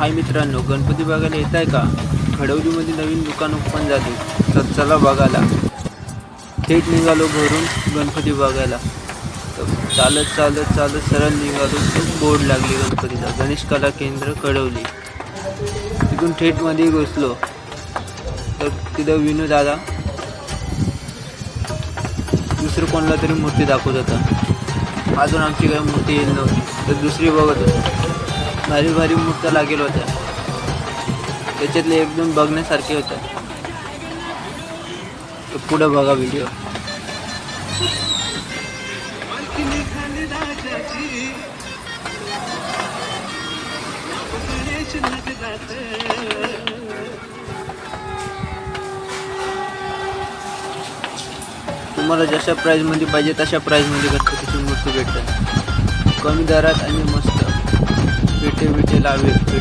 हाय मित्रांनो गणपती बघायला येत आहे का? खडवलीमध्ये नवीन दुकान ओपन झाले. तर चला बघायला. थेट निघालो घरून गणपती बघायला. तर चालत चालत चालत सरळ निघालो. खूप बोर्ड लागली गणपतीला. गणेश कला केंद्र कळवली तिथून थेटमध्ये घुसलो. तर तिथं विनू दादा. दुसरं कोणाला तरी मूर्ती दाखवत होता. अजून आमची काही मूर्ती येत नव्हती. तर दुसरी बघत होतो. भारी भारी मूर्त्या लागेल होत्या. त्याच्यातले एकदम बघण्यासारखे होत्या पुढं बघा व्हिडिओ तुम्हाला जशा प्राईजमध्ये पाहिजे तशा प्राईजमध्ये गणपतीची मूर्ती भेटतात. कमी दरात आणि मस्त.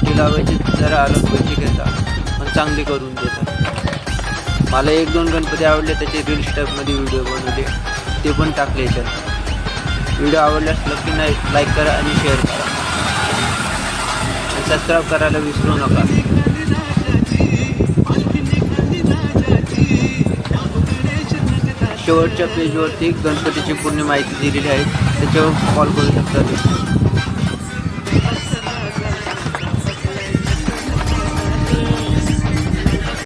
लावे लावायची जरा आलं पैसे घेतात पण चांगली करून देतात मला एक दोन गणपती आवडले त्याचे रील्स टाईपमध्ये व्हिडिओ बनवले. ते पण टाकले तर व्हिडिओ आवडल्यास नक्की नाही लाईक करा आणि शेअर करा. आणि सबस्क्राईब करायला विसरू नका. शेवटच्या पेजवरती गणपतीची पूर्ण माहिती दिलेली आहे. त्याच्यावर कॉल करू शकता तुम्ही.